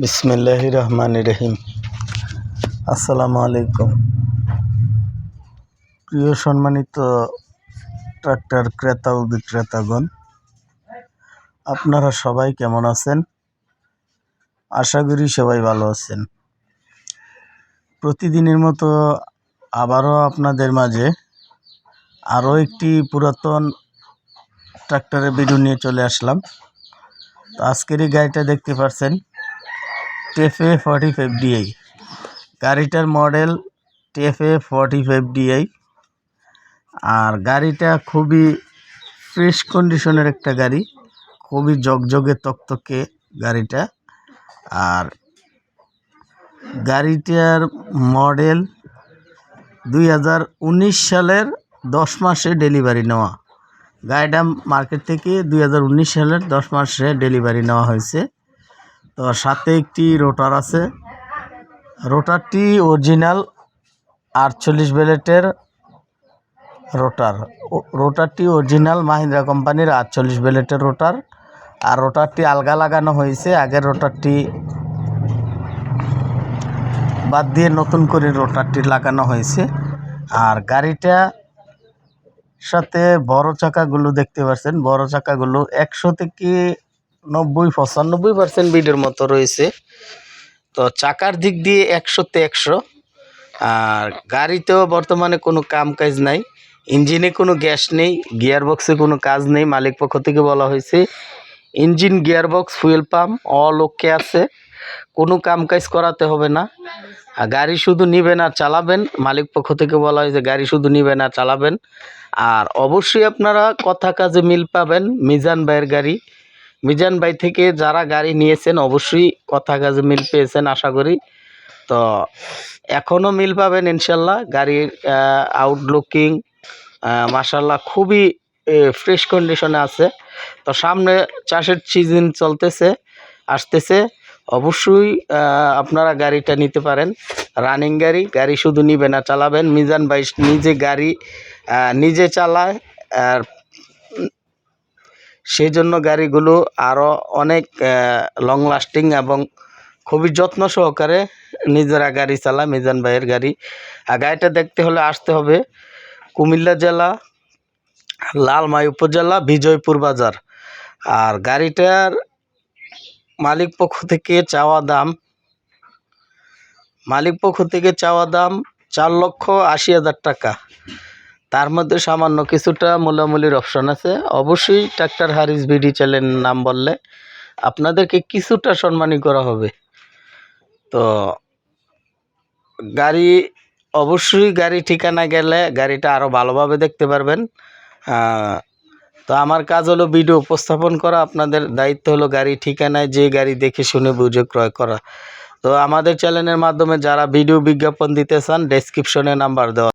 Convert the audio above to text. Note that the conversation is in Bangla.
বিসমিল্লাহ রহমান রহিম। আসসালামু আলাইকুম। প্রিয় সম্মানিত ট্রাক্টর ক্রেতা ও বিক্রেতাগণ, আপনারা সবাই কেমন আছেন? আশা করি সবাই ভালো আছেন। প্রতিদিনের মতো আবারও আপনাদের মাঝে আরও একটি পুরাতন ট্রাক্টরের ভিডিও নিয়ে চলে আসলাম। তো আজকের এই গাড়িটা দেখতে পাচ্ছেন টেফে ফর্টি ফাইভ ডিআই গাড়িটার model TAFE forty five DI আর গাড়িটা খুবই ফ্রেশ কন্ডিশনের একটা গাড়ি, খুবই জগজগে তকতকে গাড়িটা। আর গাড়িটার মডেল দুই হাজার উনিশ সালের দশ মাসে ডেলিভারি নেওয়া। গাড়িটা মার্কেট থেকে দুই হাজার উনিশ সালের দশ মাসে ডেলিভারি নেওয়া হয়েছে। তো সাথে একটি রোটার আছে। রোটারটি অরিজিনাল আটচল্লিশ বেলেটের রোটার। রোটারটি অরিজিনাল মাহিন্দ্রা কোম্পানির আটচল্লিশ বেলেটের রোটার। আর রোটারটি আলগা লাগানো হয়েছে, আগের রোটারটি বাদ দিয়ে নতুন করে রোটারটি লাগানো হয়েছে। আর গাড়িটা সাথে বড় চাকাগুলো দেখতে পাচ্ছেন। বড় চাকাগুলো একশো থেকে নব্বই পঁচানব্বই পার্সেন্ট বিডের মতো রয়েছে। তো চাকার দিক দিয়ে একশোতে একশো আর গাড়িতেও বর্তমানে কোনো কাম কাজ নাই। ইঞ্জিনে কোনো গ্যাস নেই গিয়ার বক্সে কোনো কাজ নেই, মালিক পক্ষ থেকে বলা হয়েছে। Engine gear box fuel pump all okay আছে। কোনো কাম কাজ করাতে হবে না। আর গাড়ি শুধু নিবেন আর চালাবেন, মালিক পক্ষ থেকে বলা হয়েছে গাড়ি শুধু নিবেন আর চালাবেন। আর অবশ্যই আপনারা কথা কাজে মিল পাবেন, মিজান ভাইয়ের গাড়ি। মিজান ভাই থেকে যারা গাড়ি নিয়েছেন, অবশ্যই কথা কাজে মিল পেয়েছেন, আশা করি। তো এখনও মিল পাবেন ইনশাল্লাহ। গাড়ির আউটলুকিং মাসাল্লাহ খুবই ফ্রেশ কন্ডিশনে আছে। তো সামনে চাষের সিজন চলতেছে, আসতেছে। অবশ্যই আপনারা গাড়িটা নিতে পারেন। রানিং গাড়ি গাড়ি শুধু নিবে না, চালাবেন। মিজান ভাই নিজে গাড়ি নিজে চালায়, আর সেই জন্য গাড়িগুলো আরও অনেক লং লাস্টিং এবং খুবই যত্ন সহকারে নিজেরা গাড়ি চালায়, মিজান ভাইয়ের গাড়ি। আর গাড়িটা দেখতে হলে আসতে হবে কুমিল্লা জেলা, লালমাই উপজেলা, বিজয়পুর বাজার। আর গাড়িটার মালিক পক্ষ থেকে চাওয়া দাম, মালিক পক্ষ থেকে চাওয়া দাম চার লক্ষ আশি হাজার টাকা। তার মধ্যে সামান্য কিছুটা মূলামূলির অপশন আছে। অবশ্যই ট্রাক্টর হারিস বিডি চ্যানেল নাম বললে আপনাদেরকে কিছুটা সম্মানী করা হবে। তো গাড়ি, অবশ্যই গাড়ি ঠিকানা গেলে গাড়িটা আরও ভালোভাবে দেখতে পারবেন। তো আমার কাজ হলো ভিডিও উপস্থাপন করা। আপনাদের দায়িত্ব হলো গাড়ি ঠিকানায় যে গাড়ি দেখে শুনে বুঝে ক্রয় করা। তো আমাদের চ্যানেলের মাধ্যমে যারা ভিডিও বিজ্ঞাপন দিতে চান ডেসক্রিপশনে নাম্বার দেওয়া